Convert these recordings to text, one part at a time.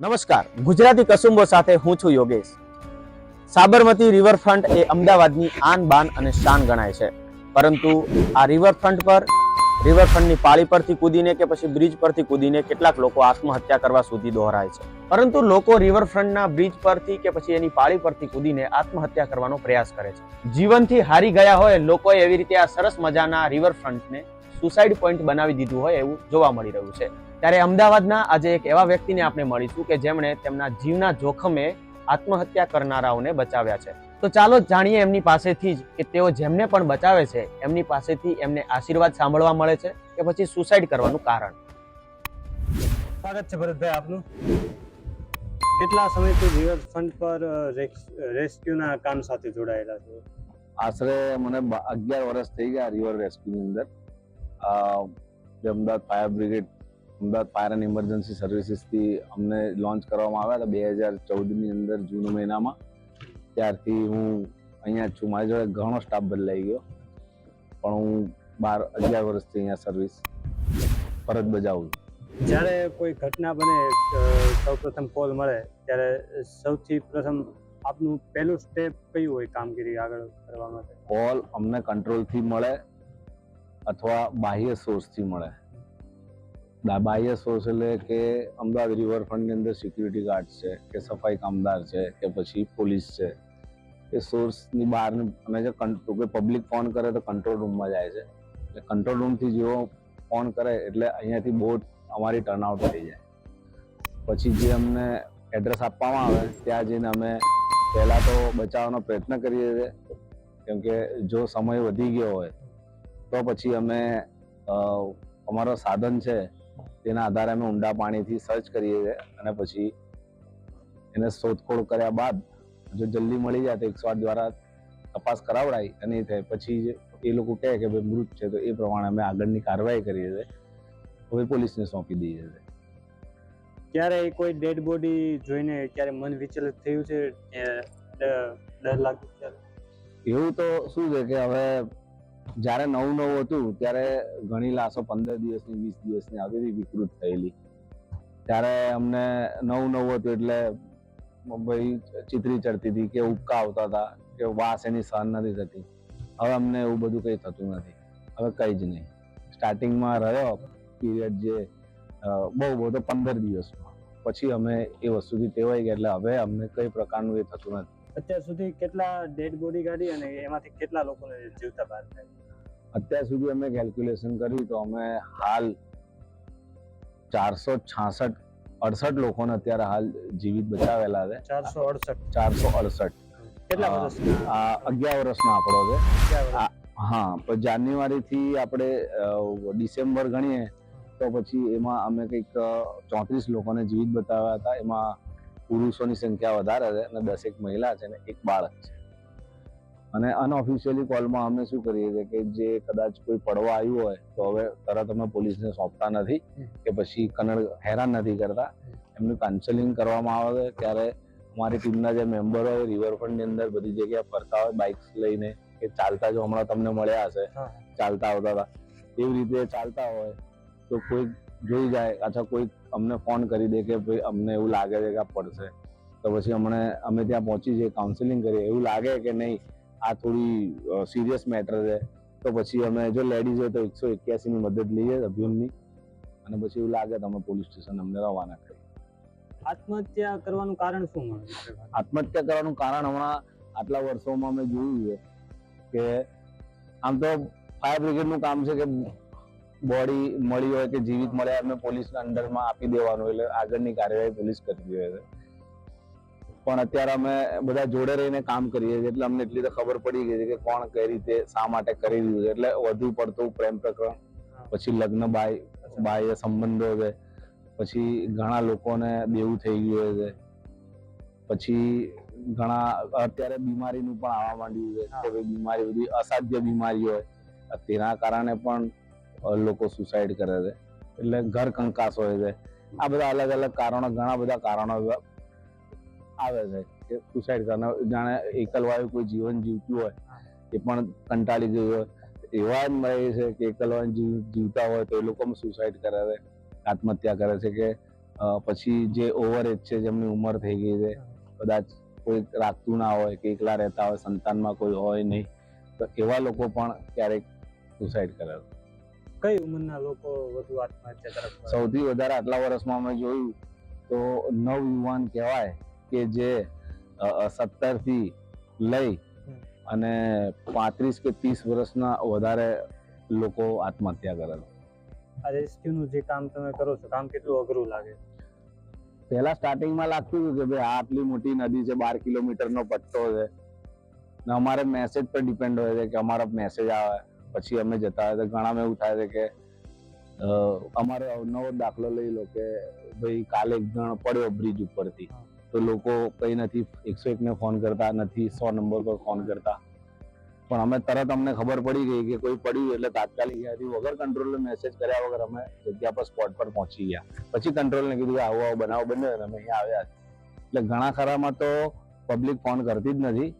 નમસ્કાર. ગુજરાતી કસુંબો સાથે હું છું યોગેશ. સાબરમતી રિવરફ્રન્ટ એ અમદાવાદની આન બાન અને શાન ગણાય છે. પરંતુ આ રિવરફ્રન્ટ પર, રિવરફ્રન્ટની પાળી પરથી કૂદીને કે પછી બ્રિજ પરથી કૂદીને કેટલાક લોકો આત્મહત્યા કરવા સુધી દોહરાય છે. પરંતુ લોકો રિવરફ્રન્ટના બ્રિજ પરથી કે પછી એની પાળી પરથી કૂદીને આત્મહત્યા કરવાનો પ્રયાસ કરે છે. જીવનથી હારી ગયા હોય લોકોએ એવી રીતે આ સરસ મજાના રિવરફ્રન્ટને સુસાઇડ પોઈન્ટ બનાવી દીધું હોય એવું જોવા મળી રહ્યું છે. ત્યારે અમદાવાદના આજે એક એવા વ્યક્તિને આપણે મળીશું કે જેમણે તેમના જીવના જોખમે આત્મહત્યા કરનારાઓને બચાવ્યા છે. તો ચાલો જાણીએ એમની પાસેથી જ કે તેઓ જેમને પણ બચાવે છે એમની પાસેથી એમને આશીર્વાદ સાંભળવા મળે છે કે પછી સુસાઇડ કરવાનું કારણ? સ્વાગત છે ભરતભાઈ આપનું. કેટલા સમયથી રિવરફ્રન્ટ પર રેસ્ક્યુના કામ સાથે જોડાયેલા છો? આશરે મને અગિયાર વર્ષ થઈ ગયા રિવર રેસ્ક્યુની અંદર. જે Ahmedabad fire brigade Ahmedabad fire and emergency સર્વિસીસથી અમને લોન્ચ કરવામાં આવ્યા હતા બે હજાર ચૌદની અંદર જૂન મહિનામાં. ત્યારથી હું અહીંયા છું. મારી જોડે ઘણો સ્ટાફ બદલાઈ ગયો. પણ હું બાર અગિયાર વર્ષથી અહીંયા સર્વિસ ફરજ બજાવું છું. જ્યારે કોઈ ઘટના બને સૌ પ્રથમ કોલ મળે ત્યારે સૌથી પ્રથમ આપનું પહેલું સ્ટેપ કયું હોય કામગીરી આગળ કરવા માટે? કોલ અમને કંટ્રોલથી મળે. અથવા બાહ્ય સોર્સથી મળે. બાહ્ય સોર્સ એટલે કે અમદાવાદ રિવરફ્રન્ટની અંદર સિક્યુરિટી ગાર્ડ છે, કે સફાઈ કામદાર છે, કે પછી પોલીસ છે. એ સોર્સની બહાર અને જે કે પબ્લિક ફોન કરે તો કંટ્રોલ રૂમમાં જાય છે. એટલે કંટ્રોલ રૂમથી જેવો ફોન કરે એટલે અહીંયાથી બહુ અમારી ટર્નઆઉટ થઈ જાય. પછી જે અમને એડ્રેસ આપવામાં આવે, ત્યાં જઈને અમે પહેલાં તો બચાવવાનો પ્રયત્ન કરીએ છીએ. કેમ કે જો સમય વધી ગયો હોય તો પછી અમે અમારો સાધન છે તેના આધારે અમે ઊંડા પાણીથી સર્ચ કરીએ છીએ અને પછી એને શોધખોળ કર્યા બાદ જો જલ્દી મળી જાય તો એકસો આઠ દ્વારા તપાસ કરાવડાય અને એ થાય. પછી જ એ લોકો કહે કે ભાઈ મૃત છે તો એ પ્રમાણે અમે આગળની કાર્યવાહી કરીએ છીએ. હવે પોલીસને સોંપી દઈએ છીએ. ક્યારે કોઈ ડેડ બોડી જોઈને ક્યારે મન વિચલિત થયું છે? ડર લાગ્યું એવું તો શું છે કે હવે જ્યારે નવું નવું હતું, ત્યારે ઘણી લાશો પંદર દિવસની, વીસ દિવસની આવી હતી, વિકૃત થયેલી. ત્યારે અમને નવું નવું હતું એટલે ભાઈ ચિતરી ચડતી હતી કે ઉબકા આવતા હતા, કે વાસ એની સહન નથી થતી. હવે અમને એવું બધું કંઈ થતું નથી. હવે કંઈ જ નહીં. સ્ટાર્ટિંગમાં રહ્યો પીરિયડ જે બહુ બહુ તો પંદર દિવસમાં પછી અમે એ વસ્તુથી ટેવાઈ ગયા એટલે હવે અમને કઈ પ્રકારનું એ થતું નથી. અત્યાર સુધી કેટલા ડેડ બોડી કાઢી અને એમાંથી કેટલા લોકોને જીવતા બહાર કાઢ્યા અત્યાર સુધી અમે કેલ્ક્યુલેશન કર્યું તો અમે હાલ ચારસો છાસઠ અડસઠ લોકોને અત્યારે હાલ જીવિત બચાવેલા છે. ચારસો અડસઠ. ચારસો અડસઠ. કેટલા વર્ષ આ અગિયાર વર્ષનો આપણો છે. હા પણ જાન્યુઆરી આપણે ડિસેમ્બર ગણીએ તો પછી એમાં અમે કંઈક ચોત્રીસ લોકોને જીવિત બતાવ્યા હતા. એમાં પુરુષોની સંખ્યા વધારે છે અને દસેક મહિલા છે અને એક બાળક છે. અને અનઓફિશિયલી કોલમાં અમે શું કરીએ છીએ કે જે કદાચ કોઈ પડવા આવ્યું હોય તો હવે તરત અમે પોલીસને સોંપતા નથી કે પછી કનડ હેરાન નથી કરતા. એમનું કાઉન્સેલિંગ કરવામાં આવે ત્યારે અમારી ટીમના જે મેમ્બર હોય રિવરફ્રન્ટની અંદર બધી જગ્યાએ ફરતા હોય બાઇક્સ લઈને કે ચાલતા જો હમણાં તમને મળ્યા હશે. ચાલતા આવતા હતા. એવી રીતે ચાલતા હોય તો કોઈ જોઈ જાય અથવા કોઈ અમને ફોન કરી દે કે ભાઈ અમને એવું લાગે છે કે આ પડશે. તો પછી અમને અમે ત્યાં પહોંચી જઈએ કાઉન્સિલિંગ કરીએ. એવું લાગે કે નહીં આ થોડી સિરિયસ મેટર છે. તો પછી અમે જો લેડીઝ હોય તો એકસો એક્યાસી ની મદદ લઈએ અભિયમની અને પછી એવું લાગે તો અમે પોલીસ સ્ટેશન અમને રવાના કરીએ. આત્મહત્યા કરવાનું કારણ શું આત્મહત્યા કરવાનું કારણ હમણાં આટલા વર્ષોમાં અમે જોયું છે કે આમ તો ફાયર બ્રિગેડનું કામ છે કે બોડી મળી હોય કે જીવિત મળ્યા અમે પોલીસના અંડરમાં આપી દેવાનું, એટલે આગળની કાર્યવાહી પોલીસ કરતી હોય પણ અત્યારે અમે બધા જોડે રહીને કામ કરીએ છીએ, એટલે અમને એટલી તો ખબર પડી ગઈ છે કે કોણ કઈ રીતે શા માટે કરી રહ્યું છે. એટલે વધુ પડતું પ્રેમ પ્રકરણ, પછી લગ્ન બાય બાહ્ય સંબંધો છે, પછી ઘણા લોકોને દેવું થઈ ગયું છે, પછી ઘણા અત્યારે બીમારીનું પણ આવવા માંડ્યું છે, કે બીમારી બધી અસાધ્ય બીમારી હોય, તેના કારણે પણ લોકો સુસાઇડ કરે છે. એટલે ઘર કંકાસ હોય છે. આ બધા અલગ અલગ કારણો, ઘણા બધા કારણો આવે છે કે સુસાઇડ કરનાર, જાણે એકલવાયુ કોઈ જીવન જીવતું હોય, એ પણ કંટાળી ગયું હોય. એવા જ મળે છે કે એકલવાયુ જીવ, જીવતા હોય તો એ લોકો સુસાઇડ કરે છે, આત્મહત્યા કરે છે કે પછી જે ઓવર એજ છે, જેમની ઉંમર થઈ ગઈ છે, કદાચ કોઈ રાખતું ના હોય કે એકલા રહેતા હોય, સંતાનમાં કોઈ હોય નહીં, તો એવા લોકો પણ ક્યારેક સુસાઇડ કરે છે. કઈ ઉંમરના લોકો વધુ આત્મહત્યા તરફ સૌથી વધારે આટલા વર્ષમાં અમે જોયું તો નવ યુવાન કહેવાય કે જે સત્તરથી લઈ અને પાંત્રીસ કે ત્રીસ વર્ષના વધારે લોકો આત્મહત્યા કરે છે. આ રેસ્ક્યુનું જે કામ તમે કરો છો કામ કેટલું અઘરું લાગે? પહેલા સ્ટાર્ટિંગમાં લાગતું હતું કે ભાઈ આ આટલી મોટી નદી છે બાર કિલોમીટરનો પટ્ટો છે. ને અમારે મેસેજ પર ડિપેન્ડ હોય છે કે અમારો મેસેજ આવે. પછી અમે જતા હતા. ઘણામાં એવું થાય છે કે અમારે નવો દાખલો લઈ લો કે ભાઈ કાલે એક જણ પડ્યો બ્રિજ ઉપરથી. તો લોકો કઈ નથી એકસો એકને ફોન કરતા નથી સો નંબર પર ફોન કરતા. પણ અમે તરત અમને ખબર પડી ગઈ કે કોઈ પડ્યું એટલે તાત્કાલિક ત્યાંથી વગર કંટ્રોલને મેસેજ કર્યા વગર અમે જગ્યા પર સ્પોટ પર પહોંચી ગયા. પછી કંટ્રોલને કીધું કે આવો આવો બનાવ બન્યો અને અમે અહીંયા આવ્યા એટલે ઘણા ખરામાં તો પબ્લિક ફોન કરતી જ નથી.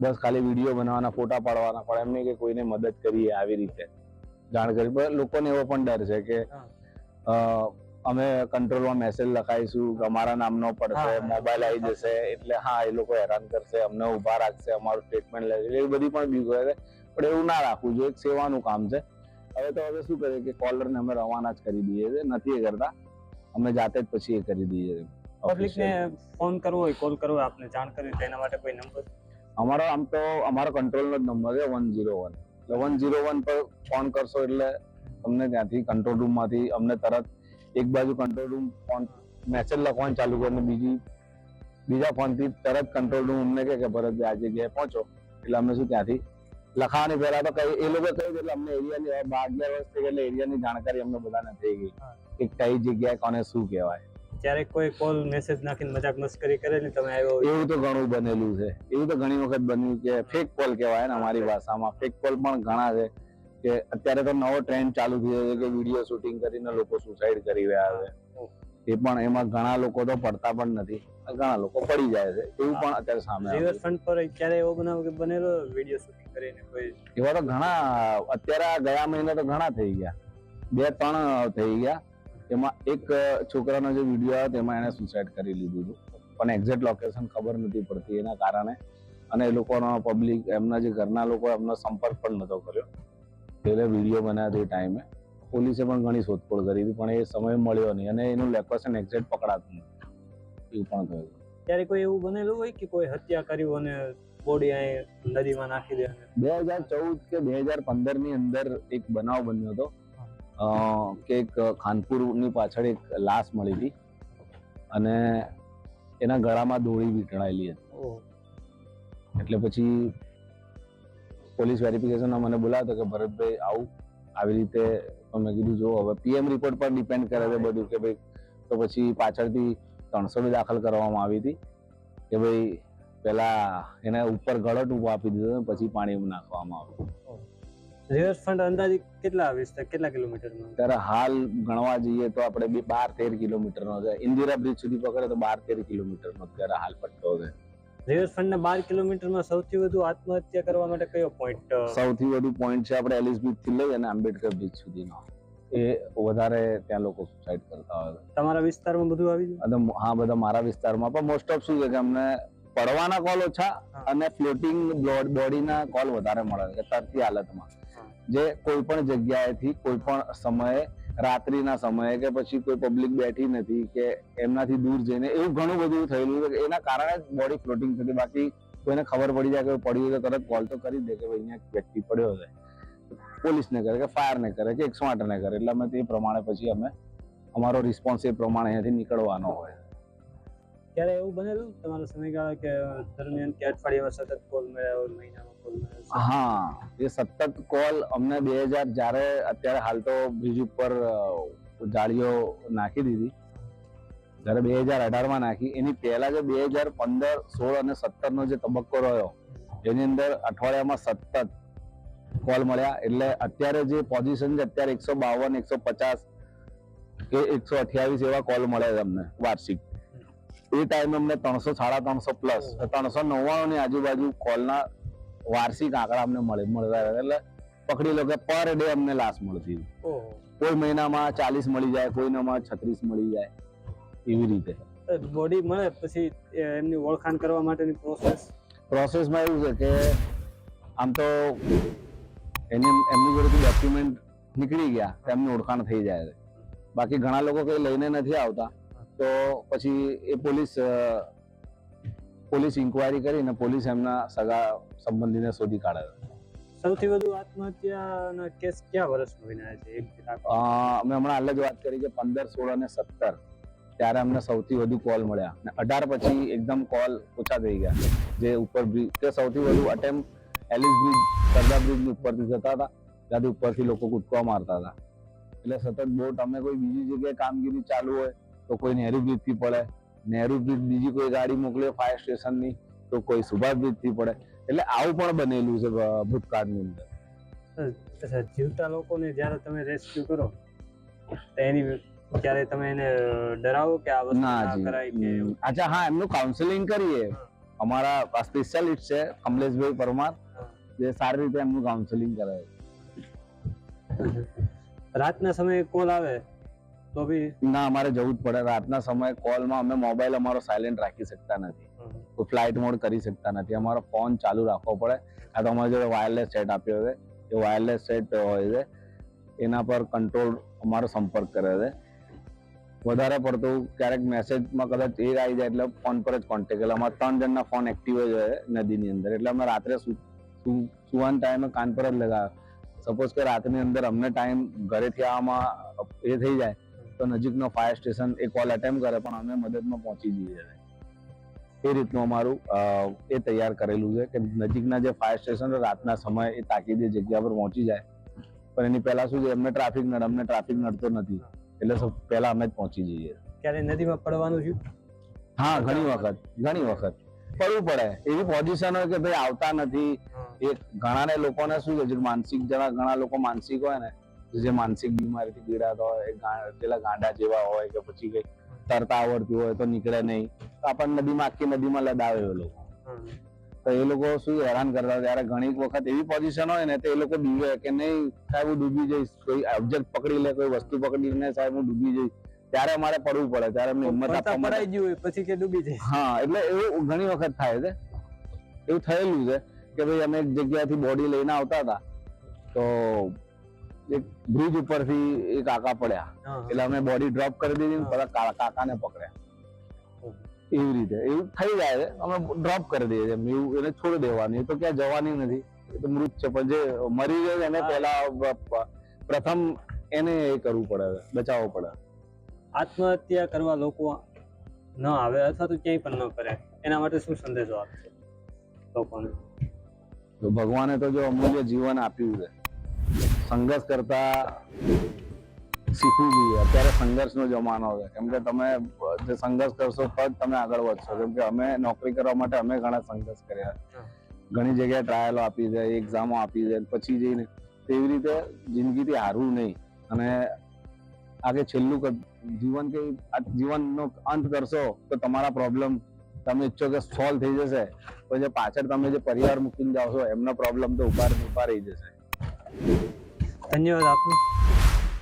બસ ખાલી વીડિયો બનાવવાના ફોટા પાડવાના પણ એમ નહીં કે કોઈને મદદ કરીએ આવી રીતે. જાણ કરી. પણ લોકોને એવો પણ ડર છે કે અમે કંટ્રોલમાં મેસેજ લખાઈશું કે અમારા નામનો પડશે મોબાઈલ આવી જશે. એટલે હા એ લોકો હેરાન કરશે અમને ઊભા રાખશે અમારું સ્ટેટમેન્ટ લેશે. એવી બધી પણ બીક હોય છે. પણ એવું ના રાખવું જોઈએ. એક સેવાનું કામ છે. હવે તો હવે શું કરીએ કે કોલરને અમે રવાના જ કરી દઈએ છે નથી એ કરતા. અમે જાતે જ પછી એ કરી દઈએ છીએ. પબ્લિક ને ફોન કરવો હોય કોલ કરવો હોય આપને જાણ કરવી તેના માટે કોઈ નંબર અમારો આમ તો અમારો કંટ્રોલનો જ નંબર છે વન ઝીરો વન એટલે વન ઝીરો વન પર ફોન કરશો એટલે તમને ત્યાંથી કંટ્રોલ રૂમમાંથી અમને તરત એક બાજુ કંટ્રોલ રૂમ ફોન મેસેજ લખવાનું ચાલુ કરે બીજી બીજા ફોનથી તરત કંટ્રોલ રૂમ અમને કહે કે ભરતભાઈ આ જગ્યાએ પહોંચો. એટલે અમે શું ત્યાંથી લખાવાની પહેલા તો કઈ એ લોકો કહ્યું એટલે અમને એરિયાની બાર અગિયાર વર્ષ થઈ એટલે એરિયાની જાણકારી અમને બધાને થઈ ગઈ. કે કઈ જગ્યાએ કોને શું કહેવાય. જ્યારે કોઈ કોલ મેસેજ નાખીને મજાક મસ્કરી કરે ને તમે આવ્યો એવું તો ઘણું બનેલું છે. એવું તો ઘણી વખત બન્યું કે ફેક કોલ કહેવાય ને અમારી ભાષામાં. ફેક કોલ પણ ઘણા છે કે અત્યારે તો નવો ટ્રેન્ડ ચાલુ થયો છે કે વીડિયો શૂટિંગ કરીને લોકો સુસાઇડ કરી રહ્યા છે. એ પણ એમાં ઘણા લોકો તો પડતા પણ નથી. ઘણા લોકો પડી જાય છે. એવું પણ અત્યારે સામે. રિવરફ્રન્ટ પર ક્યારે એવો બનાવ કે બનેલો વીડિયો શૂટિંગ કરીને કોઈ એવા તો ઘણા અત્યારે ગયા મહિને તો ઘણા થઈ ગયા. બે ત્રણ થઈ ગયા. એમાં એક છોકરાનો જે વીડિયો આવ્યો તેમાં એને સુસાઇડ કરી લીધું હતું. પણ એક્ઝેક્ટ લોકેશન ખબર નથી પડતી એના કારણે. અને એ લોકોનો પબ્લિક એમના જે ઘરના લોકો એમનો સંપર્ક પણ નહોતો કર્યો. એટલે વીડિયો બનાવ્યો તે ટાઈમે પોલીસે પણ ઘણી શોધખોળ કરી હતી પણ એ સમય મળ્યો નહીં. અને એનું લોકેશન એક્ઝેક્ટ પકડાતું નથી. એવું પણ થયું ત્યારે કોઈ એવું બનેલું હોય કે કોઈ હત્યા કર્યું અને બોડી અહીં નદીમાં નાખી દે બે હજાર ચૌદ કે બે હજાર પંદરની અંદર એક બનાવ બન્યો હતો. કે એક ખાનપુરની પાછળ એક લાશ મળી હતી. અને એના ગળામાં દોરી વીંટળાયેલી હતી. એટલે પછી પોલીસ વેરિફિકેશનમાં મને બોલાવ્યો કે ભરતભાઈ આવું આવી રીતે તમે કીધું જો હવે પીએમ રિપોર્ટ પર ડિપેન્ડ કરે છે બધું કે ભાઈ તો પછી પાછળથી ત્રણસો બી દાખલ કરવામાં આવી હતી કે ભાઈ પેલા એને ઉપર ગળટ ઊભો આપી દીધો પછી પાણી નાખવામાં આવ્યું. રિવરફ્રન્ટ અંદાજિત કેટલા વિસ્તાર કેટલા કિલોમીટરનો? ત્યારે હાલ ગણવા જઈએ તો આપણે બે બાર તેર કિલોમીટરનો છે. ઇન્દિરા બ્રિજ સુધી પકડે તો બાર તેર કિલોમીટરનો ત્યારે હાલ પટ્ટો છે. રિવરફ્રન્ટ ના બાર કિલોમીટરમાં સૌથી વધુ આત્મહત્યા કરવા માટે કયો પોઈન્ટ સૌથી વધુ પોઈન્ટ છે આપણે એલિસ બ્રિજથી લઈ અને આંબેડકર બ્રિજ સુધીનો. એ વધારે ત્યાં લોકો સુસાઇડ કરતા હોય તમારા વિસ્તારમાં બધું આવી જાય? હા બધા મારા વિસ્તારમાં. પણ મોસ્ટ ઓફ શું છે કે અમને પડવાના કોલ ઓછા અને ફ્લોટિંગ બોડીના કોલ વધારે મળે છે તરતી હાલતમાં. જે કોઈ પણ જગ્યાએથી કોઈ પણ સમયે, રાત્રિના સમયે કે પછી કોઈ પબ્લિક બેઠી નથી કે એમનાથી દૂર જઈને, એવું ઘણું બધું થયેલું કે એના કારણે જ બોડી ફ્લોટિંગ થતી. બાકી કોઈને ખબર પડી જાય કે પડ્યું તો તરત કોલ તો કરી દે કે ભાઈ અહીંયા વ્યક્તિ પડ્યો છે. પોલીસને કરે કે ફાયરને કરે કે એકસો આઠને કરે. એટલે અમે તે પ્રમાણે પછી અમે અમારો રિસ્પોન્સ એ પ્રમાણે અહીંયાથી નીકળવાનો હોય. ક્યારે એવું બનેલું તમારા સમયગાળા કે દરમિયાન કે અઠવાડિયામાં સતત કોલ મળ્યા હોય, મહિનામાં? હા, એ સતત કોલ અમને બે હજાર જ્યારે અત્યારે હાલ તો બ્રિજ ઉપર જાળીઓ નાખી દીધી. જ્યારે બે હજાર અઢારમાં નાખી. એની પહેલા જે બે હજાર પંદર, સોળ અને સત્તર નો જે તબક્કો રહ્યો, એની અંદર અઠવાડિયામાં સતત કોલ મળ્યા. એટલે અત્યારે જે પોઝિશન છે, અત્યારે એકસો બાવન, એકસો પચાસ કે એકસો અઠ્યાવીસ એવા કોલ મળે છે અમને વાર્ષિક. એ ટાઈમે અમને ત્રણસો સાડા ત્રણસો પ્લસ ત્રણસો નવ્વાણું ની આજુબાજુ કોલના વાર્ષિક આંકડા અમને મળે મળતા એટલે પકડી લો કે પર ડે અમને લાશ મળતી. કોઈ મહિનામાં ચાલીસ મળી જાય કોઈનામાં છત્રીસ મળી જાય. એવી રીતે. બોડી મળે પછી એમની ઓળખાણ કરવા માટેની પ્રોસેસ પ્રોસેસમાં એવું છે કે આમ તો એની એમની જોડેથી ડોક્યુમેન્ટ નીકળી ગયા એમની ઓળખાણ થઈ જાય બાકી ઘણા લોકો કઈ લઈને નથી આવતા તો પછી એ પોલીસ પોલીસ ઇન્કવાયરી કરીને પોલીસ એમના સગા સંબંધીને શોધી કાઢે સૌથી વધુ આત્મહત્યાના કેસ ક્યાં વર્ષમાં બન્યા છે? અમે હમણાં હાલ જ વાત કરી કે પંદર સોળ અને સત્તર. ત્યારે અમને સૌથી વધુ કોલ મળ્યા. અને અઢાર પછી એકદમ કોલ ઓછા થઈ ગયા. જે ઉપર બ્રિજ તે સૌથી વધુ attempt Ellis bridge Sardar bridge ઉપરથી જતા હતા. ત્યાંથી ઉપરથી લોકો કૂદકા મારતા હતા. એટલે સતત બોટ અમે કોઈ બીજી જગ્યાએ કામગીરી ચાલુ હોય તો કોઈ નહેરુ બ્રિજથી પડે. નહેરુ બ્રિજ બીજી કોઈ ગાડી મોકલે ફાયર સ્ટેશનની તો કોઈ સુભાષ બ્રિજથી પડે. એટલે આવું પણ બનેલું છે ભૂતકાળની અંદર. અચ્છા જીવતા લોકોને જ્યારે તમે રેસ્ક્યુ કરો એની ત્યારે તમે એને ડરાવો કે આ વસ્તુ ના કરાય કે અચ્છા હા એમનું કાઉન્સેલિંગ કરીએ. અમારા સ્પેશિયાલિસ્ટ છે કમલેશભાઈ પરમાર. જે સારી રીતે એમનું કાઉન્સેલિંગ કરે છે રાતના સમયે કોલ આવે. તો બી ના અમારે જવું જ પડે. રાતના સમયે કોલમાં અમે મોબાઈલ અમારો સાયલેન્ટ રાખી શકતા નથી. કોઈ ફ્લાઇટ મોડ કરી શકતા નથી. અમારો ફોન ચાલુ રાખવો પડે. આ તો અમારી જોડે વાયરલેસ સેટ આપ્યો છે. એ વાયરલેસ સેટ હોય છે. એના પર કંટ્રોલ અમારો સંપર્ક કરે છે. વધારે પડતું ક્યારેક મેસેજમાં કદાચ એ આવી જાય એટલે ફોન પર જ કોન્ટેક્ટ એટલે અમારા ત્રણ જણના ફોન એક્ટિવ જ હોય નદીની અંદર. એટલે અમે રાત્રે સુ- સુ- ટાઈમે કાન પર જ લગાવે. સપોઝ કે રાતની અંદર અમને ટાઈમ ઘરેથી આવવામાં એ થઈ જાય. તો નજીકનો ફાયર સ્ટેશન એ કોલ અટેમ્પ કરે પણ અમે મદદમાં પહોંચી જઈએ એ રીતનું અમારું એ તૈયાર કરેલું છે કે નજીકના જે ફાયર સ્ટેશન રાતના સમય એ તાકીદે જગ્યા પર પહોંચી જાય. પણ એની પહેલા શું છે એમને ટ્રાફિક નડે અમને ટ્રાફિક નડતો નથી. એટલે પહેલા અમે જ પહોંચી જઈએ. ક્યારે નદીમાં પડવાનું થયું? હા ઘણી વખત ઘણી વખત. પડવું પડે. એવી પોઝિશન હોય કે ભાઈ આવતા નથી. એ ઘણાને લોકોને શું છે માનસિક જરા ઘણા લોકો માનસિક હોય ને જે માનસિક બીમારીથી પીડાતા હોય પેલા ગાંડા જેવા હોય કે પછી કઈ તરતા આવડતું હોય તો નીકળે નહીં. તો આપણને નદીમાં આખી નદીમાં લદાવે એ લોકો. તો એ લોકો શું હેરાન કરતા ત્યારે ઘણી વખત એવી પોઝિશન હોય ને તો એ લોકો ડૂબે કે નહીં સાહેબ હું ડૂબી જઈશ. કોઈ ઓબ્જેક્ટ પકડી લે કોઈ વસ્તુ પકડીને સાહેબ હું ડૂબી જઈશ. ત્યારે અમારે પડવું પડે ત્યારે એમને હિંમત આપવા ગયું પછી કે ડૂબી જાય હા એટલે એવું ઘણી વખત થાય છે. એવું થયેલું છે કે ભાઈ અમે એક જગ્યાએથી બોડી લઈને આવતા હતા. તો એક બ્રિજ ઉપરથી એ કાકા પડ્યા. એટલે અમે બોડી ડ્રોપ કરી દીધી પેલા કાકાને પકડ્યા. એવી રીતે એવું થઈ જાય અમે ડ્રોપ કરી દઈએ. એવું એને છોડી દેવાની. તો ક્યાં જવાની નથી. એ તો મૃત છે. પણ જે મરી જાય એને હા. પહેલા બ- પ- પ્રથમ એને એ કરવું પડે બચાવવો પડે. આત્મહત્યા કરવા લોકો ન આવે અથવા તો ક્યાંય પણ ન કરે. એના માટે શું સંદેશો આપશે લોકોને? તો ભગવાને તો જો અમૂલ્ય જીવન આપ્યું છે. સંઘર્ષ કરતા શીખવું જોઈએ. અત્યારે સંઘર્ષનો જમાનો છે. કેમ કે તમે જે સંઘર્ષ કરશો તો જ તમે આગળ વધશો. કેમ કે અમે નોકરી કરવા માટે અમે ઘણા સંઘર્ષ કર્યા. ઘણી જગ્યાએ ટ્રાયલો આપી છે એક્ઝામો આપી છે પછી જઈને તેવી રીતે જિંદગીથી હારવું નહીં. અને આગે છેલ્લું જીવન કે આ જીવનનો અંત કરશો તો તમારા પ્રોબ્લેમ તમે ઈચ્છો કે સોલ્વ થઈ જશે. તો જે પાછળ તમે જે પરિવાર મૂકીને જાઓ છો એમનો પ્રોબ્લેમ તો ઊભા ઊભા રહી જશે. ધન્યવાદ આપનો